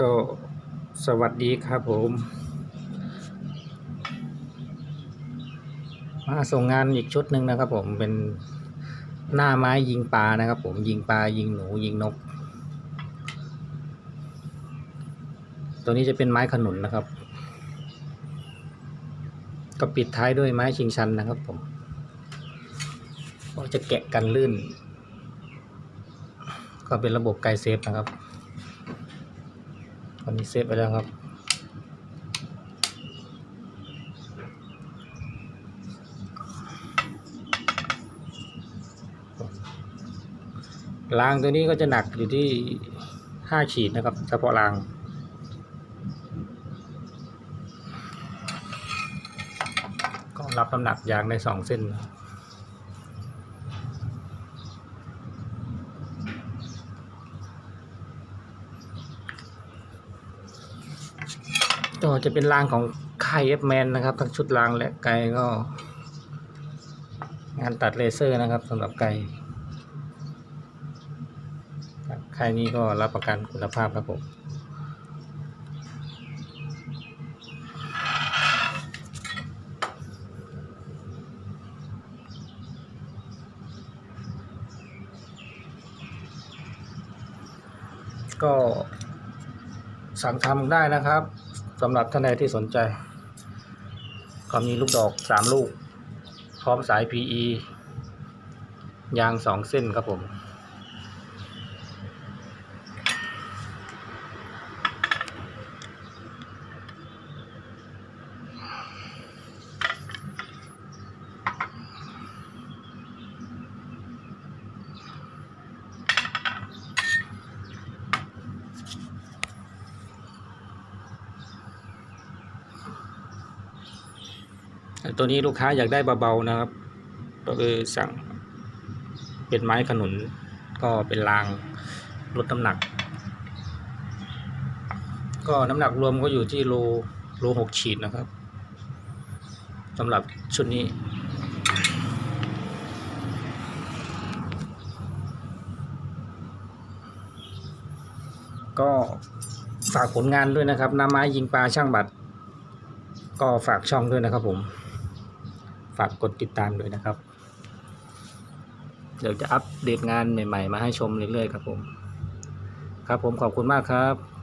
ก็สวัสดีครับผม มาส่งงานอีกชุดหนึ่งนะครับผมเป็นหน้าไม้ยิงปลานะครับผมยิงปลายิงหนูยิงนก ตัวนี้จะเป็นไม้ขนุนนะครับ ก็ปิดท้ายด้วยไม้ชิงชันนะครับผมก็จะแกะกันลื่น ก็เป็นระบบไกเซฟนะครับ อนนี้เซฟไปแล้วครับ รางตัวนี้ก็จะหนักอยู่ที่ห้าขีดนะครับ เฉพาะรางก็รับน้ำหนักยางได้สองเส้นนะครับ ก็จะเป็นรางของค่ายเอฟแมนนะครับ ทั้งชุดรางและไกก็ งานตัดเลเซอร์นะครับสำหรับไกค่ายนี้ก็รับประกันคุณภาพครับผมก็สั่งทำได้นะครับ สำหรับท่านใดที่สนใจ ก็มีลูกดอกสามลูก พร้อมสาย PE ยางสองเส้นครับผม ตัวนี้ลูกค้าอยากได้เบาๆนะครับ ก็คือสั่งเป็นไม้ขนุนก็เป็นรางลดน้ำหนัก ก็น้ำหนักรวมก็อยู่ที่โลโลหกขีดนะครับสำหรับชุดนี้ ก็ฝากผลงานด้วยนะครับน้ำไม้ยิงปลาช่างบัตร ก็ฝากช่องด้วยนะครับผม ฝากกดติดตามด้วยนะครับ เดี๋ยวจะอัปเดตงานใหม่ ๆ มาให้ชมเรื่อยๆครับผม ครับผมขอบคุณมากครับ